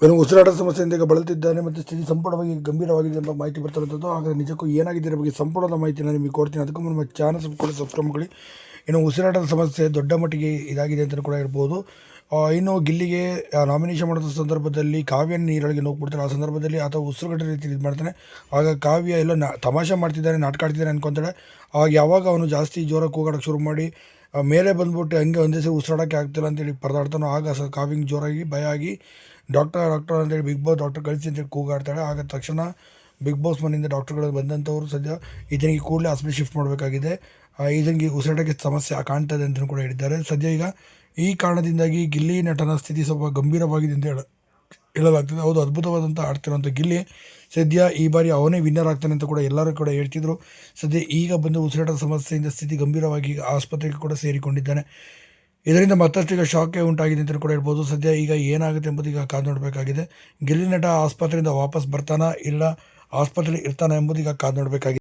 ಇವನು ಉಸಿರಾಟದ ಸಮಸ್ಯೆಯಿಂದ ಈಗ ಬಳಲ್ತಿದ್ದಾನೆ ಮತ್ತು ಸ್ಥಿತಿ ಸಂಪೂರ್ಣವಾಗಿ ಗಂಭೀರವಾಗಿದೆ ಎಂಬ ಮಾಹಿತಿ ಬರ್ತಿರುವಂಥದ್ದು ಹಾಗಾದರೆ ನಿಜಕ್ಕೂ ಏನಾಗಿದೆ? ಬಗ್ಗೆ ಸಂಪೂರ್ಣದ ಮಾಹಿತಿಯನ್ನು ನಿಮಗೆ ಕೊಡ್ತೀನಿ. ಅದಕ್ಕೂ ನಮ್ಮ ಚಾನಲ್ ಕೂಡ ಸಬ್ಸ್ಕ್ರೈಬ್ ಮಾಡಿ ಇನ್ನು ಉಸಿರಾಟದ ಸಮಸ್ಯೆ ದೊಡ್ಡ ಮಟ್ಟಿಗೆ ಇದಾಗಿದೆ ಅಂತಲೂ ಕೂಡ ಇರ್ಬೋದು ಇನ್ನು ಗಿಲ್ಲಿಗೆ ನಾಮಿನೇಷನ್ ಮಾಡಿದ ಸಂದರ್ಭದಲ್ಲಿ ಕಾವ್ಯನ ನೀರೊಳಗೆ ನೋಡ್ಬಿಡ್ತಾರೆ ಆ ಸಂದರ್ಭದಲ್ಲಿ ಆತ ಉಸಿರುಗಟ್ಟ ರೀತಿ ಇದು ಮಾಡ್ತಾನೆ. ಆಗ ಕಾವ್ಯ ಎಲ್ಲ ನಾ, ತಮಾಷೆ ಮಾಡ್ತಿದ್ದಾನೆ, ನಾಟಕ ಆಡ್ತಿದ್ದಾನೆ ಅನ್ಕೊತಾಳೆ. ಆಗ ಯಾವಾಗ ಅವನು ಜಾಸ್ತಿ ಜೋರಾಗಿ ಕೂಗಾಡೋಕ್ಕೆ ಶುರು ಮಾಡಿ ಮೇಲೆ ಬಂದ್ಬಿಟ್ಟು ಹಂಗೆ ಒಂದೇ ಸರಿ ಉಸಿರಾಡೋಕ್ಕೆ ಆಗ್ತಿಲ್ಲ ಅಂತೇಳಿ ಪರದಾಡ್ತಾನೋ ಆಗ ಸ ಕಾವಿಂಗ್ ಜೋರಾಗಿ ಭಯ ಆಗಿ ಡಾಕ್ಟರ್ ಡಾಕ್ಟರ್ ಅಂತೇಳಿ ಬಿಗ್ ಬಾಸ್ ಡಾಕ್ಟರ್ ಕಳಿಸಿ ಅಂತೇಳಿ ಕೂಗಾಡ್ತಾಳೆ. ಆಗ ತಕ್ಷಣ ಬಿಗ್ ಬಾಸ್ ಮನೆಯಿಂದ ಡಾಕ್ಟರ್ಗಳು ಬಂದಂಥವ್ರು ಸದ್ಯ ಇದನಿಗೆ ಕೂಡಲೇ ಹಾಸ್ಪಿಟಲ್ ಶಿಫ್ಟ್ ಮಾಡಬೇಕಾಗಿದೆ. ಇದನಿಗೆ ಉಸಿರಾಟಕ್ಕೆ ಸಮಸ್ಯೆ ಕಾಣ್ತದೆ ಅಂತಲೂ ಕೂಡ ಹೇಳಿದ್ದಾರೆ. ಸದ್ಯ ಈಗ ಈ ಕಾರಣದಿಂದಾಗಿ ಗಿಲ್ಲಿ ನಟನ ಸ್ಥಿತಿ ಸ್ವಲ್ಪ ಗಂಭೀರವಾಗಿದೆ ಅಂತ ಹೇಳ ಹೇಳಲಾಗ್ತದೆ. ಹೌದು ಅದ್ಭುತವಾದಂಥ ಆಡ್ತಿರುವಂಥ ಗಿಲ್ಲಿ. ಸದ್ಯ ಈ ಬಾರಿ ಅವನೇ ವಿನ್ನರ್ ಆಗ್ತಾನೆ ಅಂತ ಕೂಡ ಎಲ್ಲರೂ ಕೂಡ ಹೇಳ್ತಿದ್ರು. ಸದ್ಯ ಈಗ ಬಂದು ಉಸಿರಾಟದ ಸಮಸ್ಯೆಯಿಂದ ಸ್ಥಿತಿ ಗಂಭೀರವಾಗಿ ಆಸ್ಪತ್ರೆಗೆ ಕೂಡ ಸೇರಿಕೊಂಡಿದ್ದಾನೆ. ಇದರಿಂದ ಮತ್ತಷ್ಟು ಈಗ ಶಾಕೆ ಉಂಟಾಗಿದೆ ಅಂತ ಕೂಡ ಹೇಳ್ಬೋದು. ಸದ್ಯ ಈಗ ಏನಾಗುತ್ತೆ ಎಂಬುದು ಈಗ ಕಾದು ನೋಡಬೇಕಾಗಿದೆ. ಗಿಲ್ಲಿ ನಟ ಆಸ್ಪತ್ರೆಯಿಂದ ವಾಪಸ್ ಬರ್ತಾನಾ ಇಲ್ಲ ಆಸ್ಪತ್ರೆಯಲ್ಲಿ ಇರ್ತಾನೆ ಎಂಬುದು ಈಗ ಕಾದು ನೋಡಬೇಕಾಗಿದೆ.